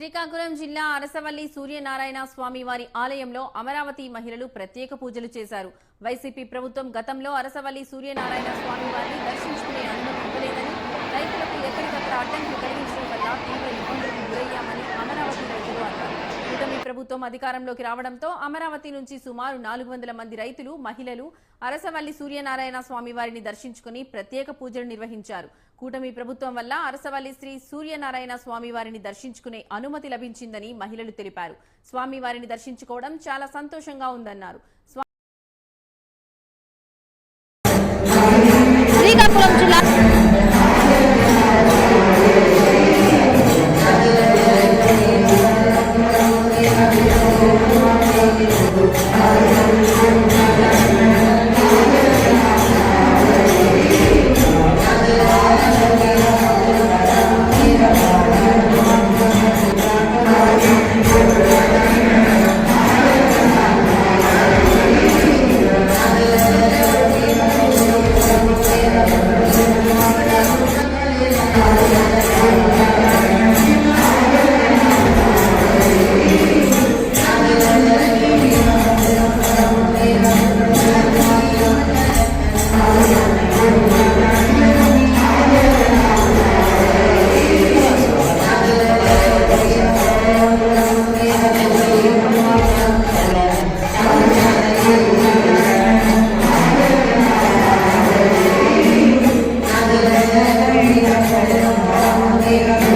శ్రీకాకుళం జిల్లా అరసవల్లి సూర్యనారాయణ స్వామి వారి ఆలయంలో అమరావతి మహిళలు ప్రత్యేక పూజలు చేశారు. వైసీపీ ప్రభుత్వం గతంలో అరసవల్లి సూర్యనారాయణ స్వామి వారిని దర్శించుకునే అనుమతి ఇవ్వలేదని రైతులకు ఎక్కడికక్కడ అడ్డంకులు కలిగించడం వల్ల తీవ్ర ఇబ్బందులకు గురయ్యామని అమరావతి రైతులు అన్నారు. ప్రభుత్వం అధికారంలోకి రావడంతో అమరావతి నుంచి సుమారు నాలుగు వందల మంది రైతులు మహిళలు అరసవల్లి సూర్యనారాయణ స్వామి వారిని దర్శించుకుని ప్రత్యేక పూజలు నిర్వహించారు. కూటమి ప్రభుత్వం వల్ల అరసవల్లి శ్రీ సూర్యనారాయణ స్వామి వారిని దర్శించుకునే అనుమతి లభించిందని మహిళలు తెలిపారు. స్వామి వారిని దర్శించుకోవడం చాలా సంతోషంగా ఉందన్నారు. Omega, Omega, Omega,